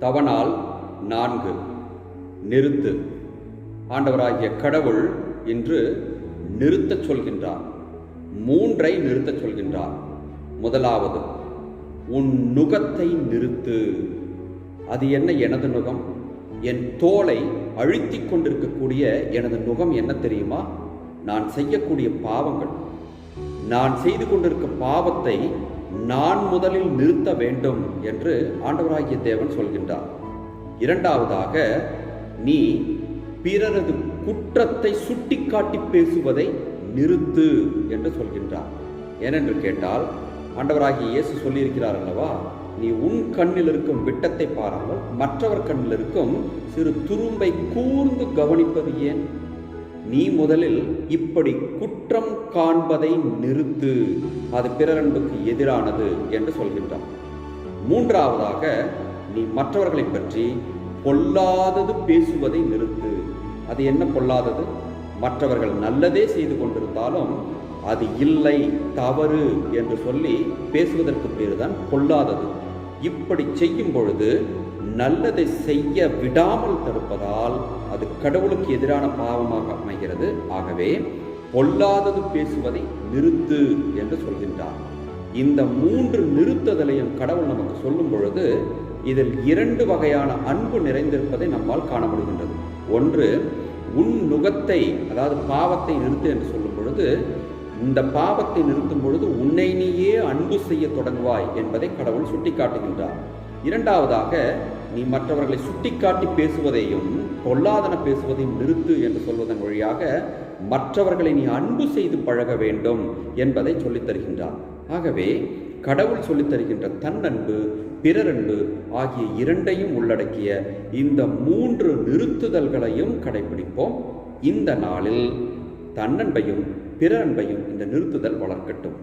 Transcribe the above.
தவனால் நான்கு. நிறுத்து. ஆண்டவராகிய கடவுள் இன்று நிறுத்தச் சொல்கின்றார். மூன்றை நிறுத்தச் சொல்கின்றார். முதலாவது உன் நுகத்தை நிறுத்து. அது என்ன எனது நுகம்? என் தோலை அழுத்திக் கொண்டிருக்கக்கூடிய எனது நுகம் என்ன தெரியுமா? நான் செய்யக்கூடிய பாவங்கள். நான் செய்து கொண்டிருக்கும் பாவத்தை நான் முதலில் நிறுத்த வேண்டும் என்று ஆண்டவராகிய தேவன் சொல்கின்றார். இரண்டாவதாக நீ பிறரது குற்றத்தை சுட்டிக்காட்டி பேசுவதை நிறுத்து என்று சொல்கின்றார். ஏனென்று கேட்டால் ஆண்டவராகிய இயேசு சொல்லியிருக்கிறார் அல்லவா? நீ உன் கண்ணில் இருக்கும் விட்டத்தை பாராமல் மற்றவர் கண்ணில் இருக்கும் சிறு துரும்பை கூர்ந்து கவனிப்பது ஏன்? நீ முதலில் இப்படி குற்றம் காண்பதை நிறுத்து. அது பிறரன்புக்கு எதிரானது என்று சொல்கின்றான். மூன்றாவதாக நீ மற்றவர்களை பற்றி பொல்லாதது பேசுவதை நிறுத்து. அது என்ன பொல்லாதது? மற்றவர்கள் நல்லதே செய்து கொண்டிருந்தாலும் அது இல்லை தவறு என்று சொல்லி பேசுவதற்கு பேருதான் பொல்லாதது. இப்படி செய்யும் பொழுது நல்லதை செய்ய விடாமல் தடுப்பதால் அது கடவுளுக்கு எதிரான பாவமாக அமைகிறது. ஆகவே பொல்லாதது பேசுவதை நிறுத்து என்று சொல்கின்றார். இந்த மூன்று நிறுத்துதலையும் கடவுள் நமக்கு சொல்லும் பொழுது இதில் இரண்டு வகையான அன்பு நிறைந்திருப்பதை நம்மால் காண முடிகின்றது ஒன்று உன் நுகத்தை அதாவது பாவத்தை நிறுத்து என்று சொல்லும் பொழுது இந்த பாவத்தை நிறுத்தும் பொழுது உன்னை நீயே அன்பு செய்ய தொடங்குவாய் என்பதை கடவுள் சுட்டிக்காட்டுகின்றார். இரண்டாவதாக நீ மற்றவர்களை சுட்டிக்காட்டி பேசுவதையும் பொல்லாதன பேசுவதையும் நிறுத்து என்று சொல்வதன் வழியாக மற்றவர்களை நீ அன்பு செய்து பழக வேண்டும் என்பதை சொல்லித் தருகின்றார். ஆகவே கடவுள் சொல்லித் தருகின்ற தன்னன்பு பிறரன்பு ஆகிய இரண்டையும் உள்ளடக்கிய இந்த மூன்று நிறுத்துதல்களையும் கடைபிடிப்போம் இந்த நாளில் தன்னன்பையும் பிறரன்பையும் இந்த நிறுத்துதல் வளர்க்கட்டும்.